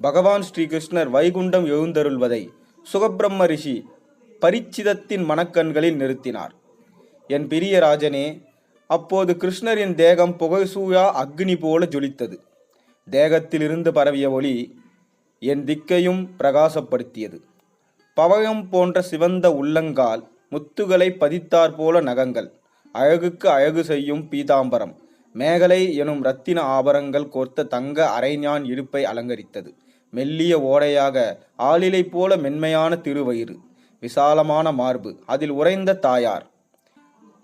பகவான் ஸ்ரீகிருஷ்ணர் வைகுண்டம் எழுந்தருள்வதை சுகபிரம்ம ரிஷி பரிச்சிதத்தின் மனக்கண்களில் நிறுத்தினார். என் பிரிய ராஜனே அப்போது கிருஷ்ணரின் தேகம் புகைசூயா அக்னி போல ஜொலித்தது. தேகத்திலிருந்து பரவிய ஒளி என் திக்கையும் பிரகாசப்படுத்தியது. பவகம் போன்ற சிவந்த உள்ளங்கால் முத்துகளை பதித்தார் போல நகங்கள். அழகுக்கு அழகு செய்யும் பீதாம்பரம். மேகலை எனும் ரத்தின ஆபரங்கள் கோர்த்த தங்க அரைஞான் இடுப்பை அலங்கரித்தது. மெல்லிய ஓடையாக ஆளிலை போல மென்மையான திருவயிறு விசாலமான மார்பு அதில் உறைந்த தாயார்.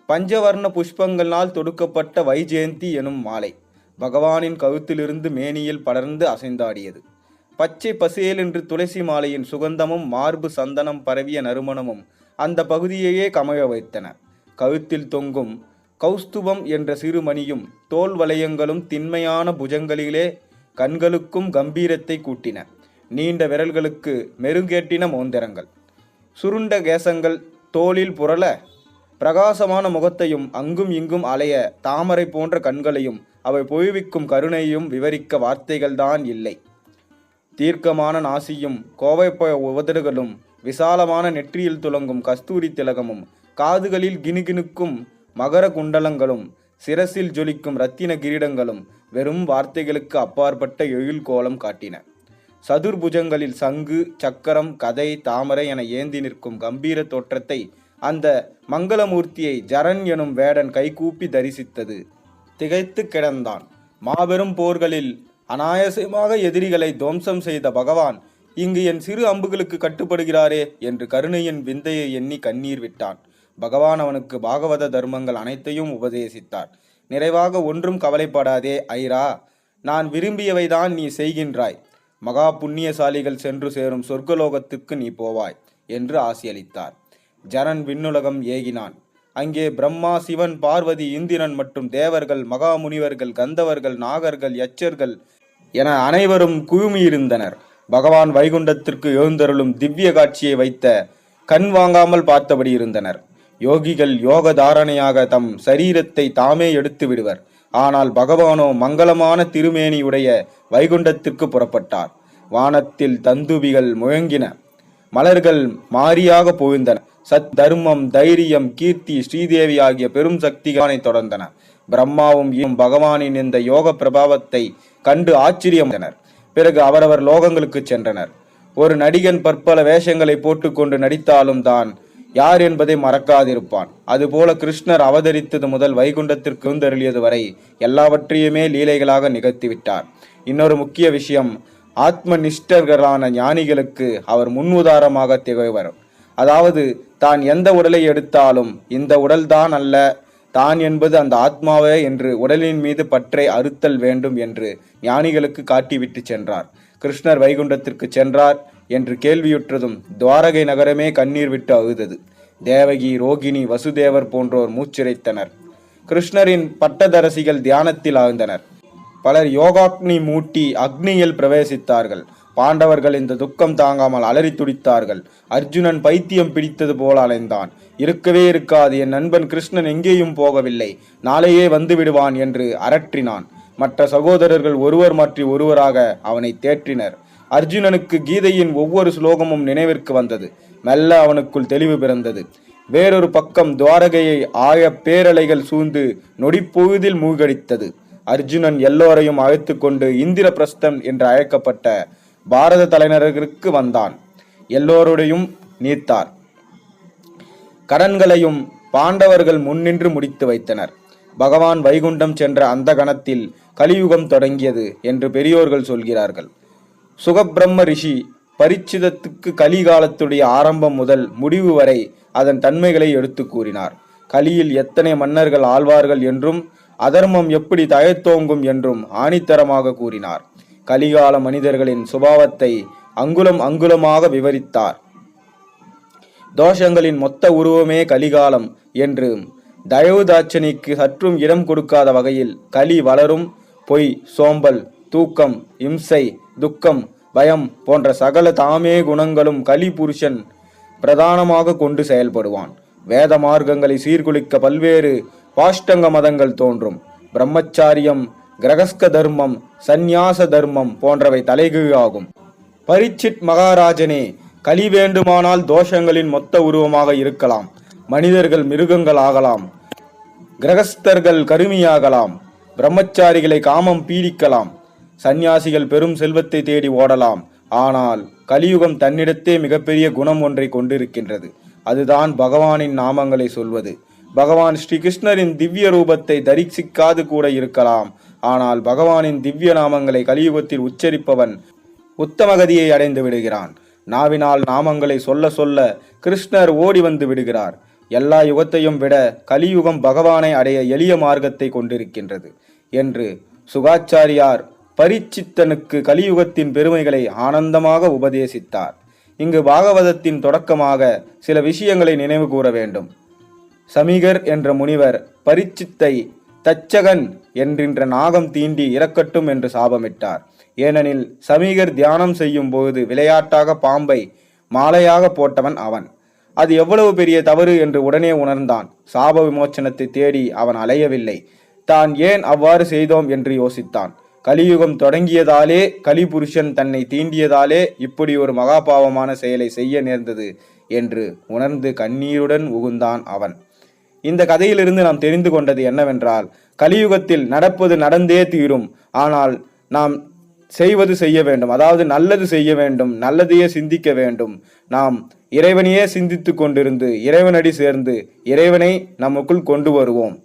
பஞ்சவர்ண புஷ்பங்களால் தொடுக்கப்பட்ட வைஜெயந்தி எனும் மாலை பகவானின் கழுத்திலிருந்து மேனியில் படர்ந்து அசைந்தாடியது. பச்சை பசேல் என்று துளசி மாலையின் சுகந்தமும் மார்பு சந்தனம் பரவிய நறுமணமும் அந்த பகுதியையே கமழ வைத்தன. கழுத்தில் தொங்கும் கௌஸ்துபம் என்ற சிறுமணியும் தோல் வளையங்களும் திண்மையான புஜங்களிலே கண்களுக்கும் கம்பீரத்தை கூட்டின. நீண்ட விரல்களுக்கு மெருங்கேட்டின மோந்திரங்கள் சுருண்ட கேசங்கள் தோளில் புரள பிரகாசமான முகத்தையும் அங்கும் இங்கும் அலைய தாமரை போன்ற கண்களையும் அவை பொய்விக்கும் கருணையும் விவரிக்க வார்த்தைகள்தான் இல்லை. தீர்க்கமான நாசியும் கோவைப்பழ உதடுகளும் விசாலமான நெற்றியில் துலங்கும் கஸ்தூரி திலகமும் காதுகளில் கிணுகிணுக்கும் மகர குண்டலங்களும் சிரசில் ஜொலிக்கும் இரத்தின கிரீடங்களும் வெறும் வார்த்தைகளுக்கு அப்பாற்பட்ட எழில் கோலம் காட்டின. சதுர்புஜங்களில் சங்கு சக்கரம் கதை தாமரை என ஏந்தி நிற்கும் கம்பீர தோற்றத்தை அந்த மங்களமூர்த்தியை ஜரன் எனும் வேடன் கைகூப்பி தரிசித்தது. திகைத்து கிடந்தான். மாபெரும் போர்களில் அனாயசமாக எதிரிகளை துவம்சம் செய்த பகவான் இங்கு என் சிறு அம்புகளுக்கு கட்டுப்படுகிறாரே என்று கருணையின் விந்தையை எண்ணி கண்ணீர் விட்டான். பகவான் அவனுக்கு பாகவத தர்மங்கள் அனைத்தையும் உபதேசித்தார். நிறைவாக ஒன்றும் கவலைப்படாதே ஐரா. நான் விரும்பியவைதான் நீ செய்கின்றாய். மகா புண்ணியசாலிகள் சென்று சேரும் சொர்க்கலோகத்துக்கு நீ போவாய் என்று ஆசியளித்தார். ஜனன் விண்ணுலகம் ஏகினான். அங்கே பிரம்மா சிவன் பார்வதி இந்திரன் மற்றும் தேவர்கள் மகாமுனிவர்கள் கந்தவர்கள் நாகர்கள் யச்சர்கள் என அனைவரும் குழுமியிருந்தனர். பகவான் வைகுண்டத்திற்கு எழுந்தருளும் திவ்ய காட்சியை வைத்த கண் வாங்காமல் பார்த்தபடி இருந்தனர். யோகிகள் யோக தாரணையாக தம் சரீரத்தை தாமே எடுத்து விடுவர். ஆனால் பகவானோ மங்களமான திருமேனியுடைய வைகுண்டத்திற்கு புறப்பட்டார். வானத்தில் தந்துபிகள் முழங்கின. மலர்கள் மாறியாக புகுந்தன. சத் தர்மம் தைரியம் கீர்த்தி ஸ்ரீதேவி ஆகிய பெரும் சக்திகானை தொடர்ந்தன. பிரம்மாவும் ஈயும் பகவானின் இந்த யோக பிரபாவத்தை கண்டு ஆச்சரியமடைந்தனர் பிறகு அவரவர் லோகங்களுக்கு சென்றனர். ஒரு நடிகன் பற்பல வேஷங்களை போட்டுக்கொண்டு நடித்தாலும் தான் யார் என்பதை மறக்காதிருப்பான். அதுபோல கிருஷ்ணர் அவதரித்தது முதல் வைகுண்டத்திற்கு எழுந்தருளியது வரை எல்லாவற்றையுமே லீலைகளாக நிகழ்த்திவிட்டார். இன்னொரு முக்கிய விஷயம் ஆத்ம நிஷ்டர்களான ஞானிகளுக்கு அவர் முன்னுதாரணமாக திகழ்வர். அதாவது தான் எந்த உடலை எடுத்தாலும் இந்த உடல்தான் அல்ல தான் என்பது அந்த ஆத்மாவே என்று உடலின் மீது பற்றை அறுத்தல் வேண்டும் என்று ஞானிகளுக்கு காட்டிவிட்டு சென்றார். கிருஷ்ணர் வைகுண்டத்திற்கு சென்றார். என்று கேள்வியுற்றதும் துவாரகை நகரமே கண்ணீர் விட்டு அழுதது. தேவகி ரோகிணி வசுதேவர் போன்றோர் மூச்சிறைத்தனர் கிருஷ்ணரின் பட்டதரசிகள் தியானத்தில் ஆழ்ந்தனர். பலர் யோகாக்னி மூட்டி அக்னியில் பிரவேசித்தார்கள். பாண்டவர்கள் இந்த துக்கம் தாங்காமல் அலறி துடித்தார்கள். அர்ஜுனன் பைத்தியம் பிடித்தது போல அலைந்தான். இருக்கவே இருக்காது என் நண்பன் கிருஷ்ணன் எங்கேயும் போகவில்லை. நாளையே வந்து விடுவான் என்று அரற்றினான். மற்ற சகோதரர்கள் ஒருவர் மாற்றி ஒருவராக அவனை தேற்றினர். அர்ஜுனனுக்கு கீதையின் ஒவ்வொரு ஸ்லோகமும் நினைவிற்கு வந்தது. மெல்ல அவனுக்குள் தெளிவு பிறந்தது. வேறொரு பக்கம் துவாரகையை ஆய பேரலைகள் சூழ்ந்து நொடிப்பொழுதில் மூழ்கடித்தது. அர்ஜுனன் எல்லோரையும் அழைத்து கொண்டு இந்திரபிரஸ்தம் என்று அழைக்கப்பட்ட பாரத தலைநகருக்கு வந்தான். எல்லோருடையும் நீத்தார். கடன்களையும் பாண்டவர்கள் முன்னின்று முடித்து வைத்தனர். பகவான் வைகுண்டம் சென்ற அந்த கணத்தில் கலியுகம் தொடங்கியது என்று பெரியோர்கள் சொல்கிறார்கள். சுகபிரம்ம ரிஷி பரிச்சிதத்துக்கு கலிகாலத்துடைய ஆரம்பம் முதல் முடிவு வரை அதன் தன்மைகளை எடுத்து கூறினார். கலியில் எத்தனை மன்னர்கள் ஆழ்வார்கள் என்றும் அதர்மம் எப்படி தயத்தோங்கும் என்றும் ஆணித்தரமாக கூறினார். கலிகால மனிதர்களின் சுபாவத்தை அங்குலம் அங்குலமாக விவரித்தார். தோஷங்களின் மொத்த உருவமே கலிகாலம் என்றும் தயவுதாட்சணிக்கு சற்றும் இடம் கொடுக்காத வகையில் கலி வளரும் பொய் சோம்பல் தூக்கம் இம்சை துக்கம் பயம் போன்ற சகல தாமே குணங்களும் கலி புருஷன் பிரதானமாக கொண்டு செயல்படுவான். வேத மார்க்கங்களை சீர்குலைக்க பல்வேறு பாஷ்டங்க மதங்கள் தோன்றும். பிரம்மச்சாரியம் கிரகஸ்க தர்மம் சந்நியாச தர்மம் போன்றவை தலைகீழாகும் பரிச்சித் மகாராஜனே கலி வேண்டுமானால் தோஷங்களின் மொத்த உருவமாக இருக்கலாம். மனிதர்கள் மிருகங்கள் ஆகலாம். கிரகஸ்தர்கள் கருமியாகலாம். பிரம்மச்சாரிகளை காமம் பீடிக்கலாம். சந்நியாசிகள் பெரும் செல்வத்தை தேடி ஓடலாம். ஆனால் கலியுகம் தன்னிடத்தே மிகப்பெரிய குணம் ஒன்றை கொண்டிருக்கின்றது. அதுதான் பகவானின் நாமங்களை சொல்வது. பகவான் ஸ்ரீகிருஷ்ணரின் திவ்ய ரூபத்தை தரிசிக்காது கூட இருக்கலாம். ஆனால் பகவானின் திவ்ய நாமங்களை கலியுகத்தில் உச்சரிப்பவன் உத்தமகதியை அடைந்து விடுகிறான். நாவினால் நாமங்களை சொல்ல சொல்ல கிருஷ்ணர் ஓடி வந்து விடுகிறார். எல்லா யுகத்தையும் விட கலியுகம் பகவானை அடைய எளிய மார்க்கத்தை கொண்டிருக்கின்றது என்று சுகாச்சாரியார் பரிச்சித்தனுக்கு கலியுகத்தின் பெருமைகளை ஆனந்தமாக உபதேசித்தார். இங்கு பாகவதத்தின் தொடக்கமாக சில விஷயங்களை நினைவு கூற வேண்டும். சமிகர் என்ற முனிவர் பரிச்சித்தை தச்சகன் என்கின்ற நாகம் தீண்டி இறக்கட்டும் என்று சாபமிட்டார். ஏனெனில் சமிகர் தியானம் செய்யும் போது விளையாட்டாக பாம்பை மாலையாக போட்டவன் அவன். அது எவ்வளவு பெரிய தவறு என்று உடனே உணர்ந்தான். சாப விமோச்சனத்தை தேடி அவன் அலையவில்லை. தான் ஏன் அவ்வாறு செய்தோம் என்று யோசித்தான். கலியுகம் தொடங்கியதாலே கலிபுருஷன் தன்னை தீண்டியதாலே இப்படி ஒரு மகாபாவமான செயலை செய்ய நேர்ந்தது என்று உணர்ந்து கண்ணீருடன் உகுந்தான் அவன். இந்த கதையிலிருந்து நாம் தெரிந்து கொண்டது என்னவென்றால் கலியுகத்தில் நடப்பது நடந்தே தீரும். ஆனால் நாம் செய்வது செய்ய வேண்டும். அதாவது நல்லது செய்ய வேண்டும். நல்லதையே சிந்திக்க வேண்டும். நாம் இறைவனையே சிந்தித்து கொண்டிருந்து இறைவனடி சேர்ந்து இறைவனை நமக்குள் கொண்டு வருவோம்.